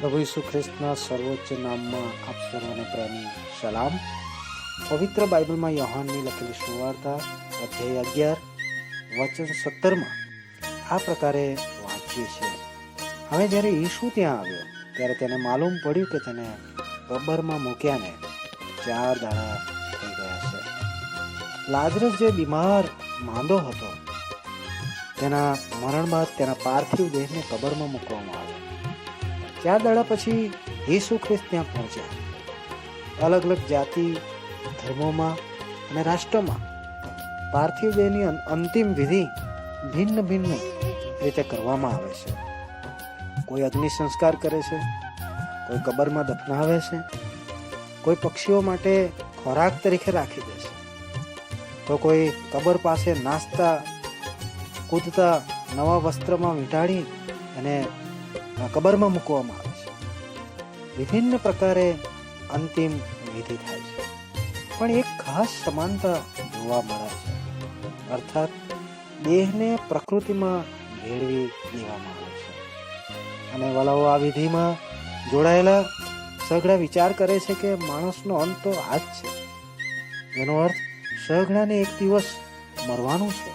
પ્રભુ ઈસુ ખ્રિસ્તના સર્વોચ્ચ નામમાં આપ સર્વને પ્રેમી. સલામ. પવિત્ર બાઇબલમાં યોહાનની લખેલી સુવાર્તા, અધ્યાય અગિયાર, વચન સત્તરમાં આ પ્રકારે વાંચીએ છીએ. હવે જ્યારે ઈસુ ત્યાં આવ્યો, ત્યારે તેને માલુમ પડ્યું કે તેને કબરમાં મૂક્યાને ચાર દાડા થઈ ગયા છે. લાજરસ જે બીમાર માંદો હતો, તેના મરણ બાદ તેના પાર્થિવ દેહને કબરમાં મૂકવામાં આવ્યો. ચાર દાડા પછી ઈસુ ખ્રિસ્ત ત્યાં પહોંચ્યા. અલગ અલગ જાતિ, ધર્મોમાં અને રાષ્ટ્રોમાં પાર્થિવ દેહની અંતિમ વિધિ ભિન્ન ભિન્ન રીતે કરવામાં આવે છે. કોઈ અગ્નિ સંસ્કાર કરે છે, કોઈ કબરમાં દફનાવે છે, કોઈ પક્ષીઓ માટે ખોરાક તરીકે રાખી દે છે. તો કોઈ કબર પાસે નાસ્તા, કૂદતા નવા વસ્ત્રમાં વીંટાળી અને કબરમાં મૂકવામાં આવે છે વિભિન્ન પ્રકારે અંતિમ વિધિ થાય છે પણ એક ખાસ સમાનતા જોવા મળે છે અર્થાત દેહને પ્રકૃતિમાં ભેળવી દેવામાં આવે છે અને વલાઓ આ વિધિમાં જોડાયેલા સઘળા વિચાર કરે છે કે માણસનો અંત તો આ જ છે એનો અર્થ સઘળાને એક દિવસ મરવાનું છે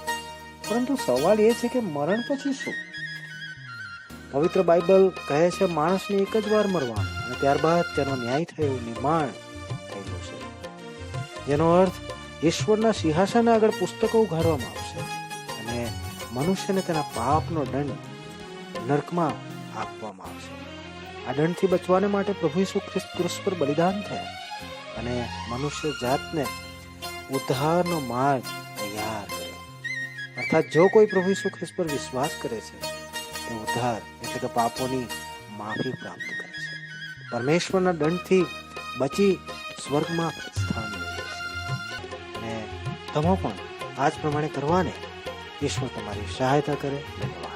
પરંતુ સવાલ એ છે કે મરણ પછી શું પવિત્ર બાઇબલ કહે છે, માણસને એક જ વાર મરવાનું અને ત્યારબાદ તેનો ન્યાય થયો, નિર્માણ થયેલું છે. જેનો અર્થ, ઈશ્વરના સિંહાસન આગળ પુસ્તકો ઉઘાડવામાં આવશે અને મનુષ્યને તેના પાપનો દંડ નર્કમાં આપવામાં આવશે. આ દંડથી બચવાને માટે પ્રભુ ઈસુ ખ્રિસ્ત ક્રુસ પર બલિદાન થયા અને મનુષ્ય જાતને ઉદ્ધારનો માર્ગ તૈયાર કર્યો. અર્થાત, જો કોઈ પ્રભુ ઈસુ ખ્રિસ્ત પર વિશ્વાસ કરે છે તે ઉદ્ધાર એટલે કે પાપોની માફી પ્રાપ્ત કરે છે. પરમેશ્વરના દંડથી બચી સ્વર્ગમાં સ્થાન મેળવે છે. અને તમે પણ આ જ પ્રમાણે કરવાને ઈશ્વર તમારી સહાયતા કરે. ધન્યવાદ.